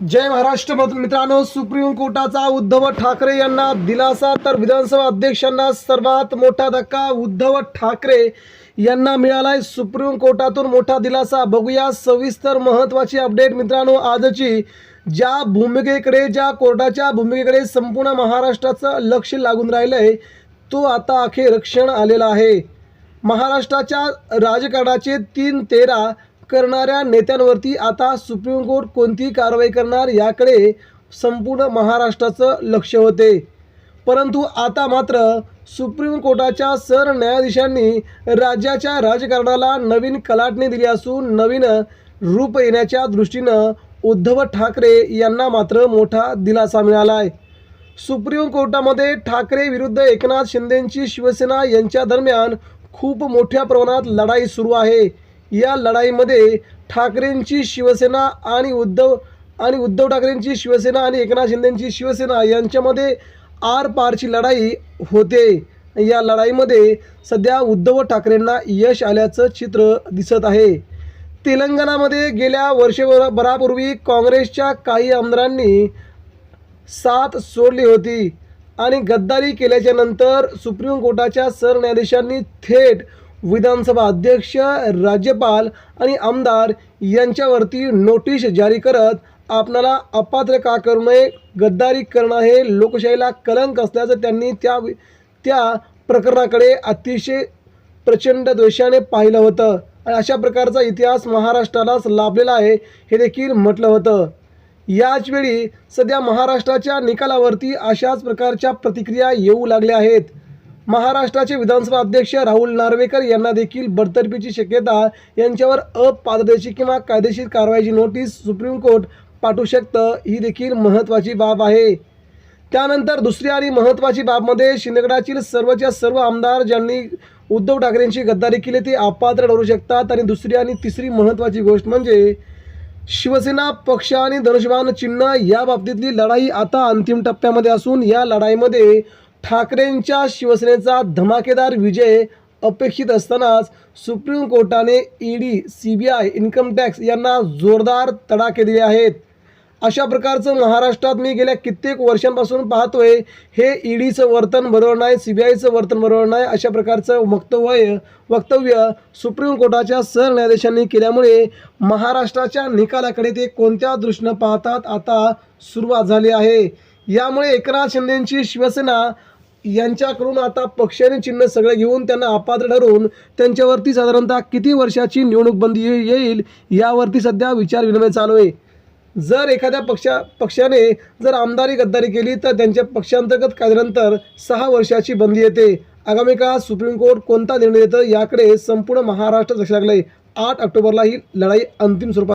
जय महाराष्ट्र मित्रांनो सुप्रीम कोर्टाचा उद्धव ठाकरे यांना दिलासा तर विधानसभा अध्यक्षांना सर्वात मोठा धक्का उद्धव ठाकरे यांना मिळालाय. सुप्रीम कोर्टातून मोठा दिलासा. बघूया सविस्तर महत्त्वाची अपडेट मित्रांनो आजची. ज्या भूमिकेकडे ज्या कोर्टाच्या भूमिकेकडे संपूर्ण महाराष्ट्राचं लक्ष लागून राहिलंय तो आता अखेर रक्षण आलेला आहे. महाराष्ट्राच्या राजकारणाचे तीन तेरा करणाऱ्या नेत्यांवरती आता सुप्रीम कोर्ट कोणती कारवाई करणार याकडे संपूर्ण महाराष्ट्राचं लक्ष होते. परंतु आता मात्र सुप्रीम कोर्टाच्या सरन्यायाधीशांनी राज्याच्या राजकारणाला नवीन कलाटणी दिली असून नवीन रूप येण्याच्या दृष्टीनं उद्धव ठाकरे यांना मात्र मोठा दिलासा मिळाला आहे सुप्रीम कोर्टामध्ये ठाकरे विरुद्ध एकनाथ शिंदेंची शिवसेना यांच्या दरम्यान खूप मोठ्या प्रमाणात लढाई सुरू आहे. या लढाईमध्ये ठाकरेंची शिवसेना आणि उद्धव आणि उद्धव ठाकरेंची शिवसेना आणि एकनाथ शिंदेंची शिवसेना यांच्यामध्ये आरपारची लढाई होते. या लढाईमध्ये सध्या उद्धव ठाकरेंना यश आल्याचं चित्र दिसत आहे. तेलंगणामध्ये गेल्या वर्षभरापूर्वी काँग्रेसच्या काही आमदारांनी साथ सोडली होती आणि गद्दारी केल्याच्यानंतर सुप्रीम कोर्टाच्या सरन्यायाधीशांनी थेट विधानसभा अध्यक्ष राज्यपाल आणि आमदार यांच्यावरती नोटीस जारी करत आपणाला अपात्र का करू नये गद्दारी करणं हे लोकशाहीला कलंक असल्याचं त्यांनी त्या त्या प्रकरणाकडे अतिशय प्रचंड द्वेषाने पाहिलं होतं. आणि अशा प्रकारचा इतिहास महाराष्ट्रालाच लाभलेला आहे हे देखील म्हटलं होतं. याचवेळी सध्या महाराष्ट्राच्या निकालावरती अशाच प्रकारच्या प्रतिक्रिया येऊ लागल्या आहेत. महाराष्ट्राचे विधानसभा अध्यक्ष राहुल नार्वेकर यांना देखील बडतर्फीची शक्यता यांच्यावर अपारदर्शी किंवा कायदेशीर कारवाईची नोटीस सुप्रीम कोर्ट पाठवू शकतं ही देखील महत्त्वाची बाब आहे. त्यानंतर दुसरी आणि महत्त्वाची बाबमध्ये म्हणजे शिंदगडातील सर्वच्या सर्व आमदार ज्यांनी उद्धव ठाकरेंची गद्दारी केली ते अपात्र ठरू शकतात आणि दुसरी आणि तिसरी महत्त्वाची गोष्ट म्हणजे शिवसेना पक्ष आणि धनुष्यबाण चिन्ह या बाबतीतली लढाई आता अंतिम टप्प्यामध्ये असून या लढाईमध्ये ठाकरेंच्या शिवसेनेचा धमाकेदार विजय अपेक्षित असतानाच सुप्रीम कोर्टाने ED C B I income tax यांना जोरदार तडाखे दिले आहेत. अशा प्रकारचं महाराष्ट्रात मी गेल्या कित्येक वर्षांपासून पाहतोय. हे ईडीचं वर्तन बरोबर नाही सी बी आयचं वर्तन बरोबर नाही अशा प्रकारचं वक्तव्य वक्तव्य सुप्रीम कोर्टाच्या सरन्यायाधीशांनी केल्यामुळे महाराष्ट्राच्या निकालाकडे ते कोणत्या दृष्टीनं पाहतात आता सुरुवात झाली आहे. यामुळे एकनाथ शिंदेची शिवसेना यांच्याकडून आता पक्षाने चिन्ह सगळे घेऊन त्यांना अपात्र ठरवून त्यांच्यावरती साधारणतः किती वर्षाची निवडणूक बंदी येईल यावरती सध्या विचार विनिमय चालू आहे. जर एखाद्या पक्षा पक्षाने जर आमदारी गद्दारी केली तर त्यांच्या पक्षांतर्गत कायद्यानंतर सहा वर्षाची बंदी येते. आगामी काळात सुप्रीम कोर्ट कोणता निर्णय देतं याकडे संपूर्ण महाराष्ट्र लक्ष लागलं आहे आठ ऑक्टोबरला ही लढाई अंतिम स्वरूपात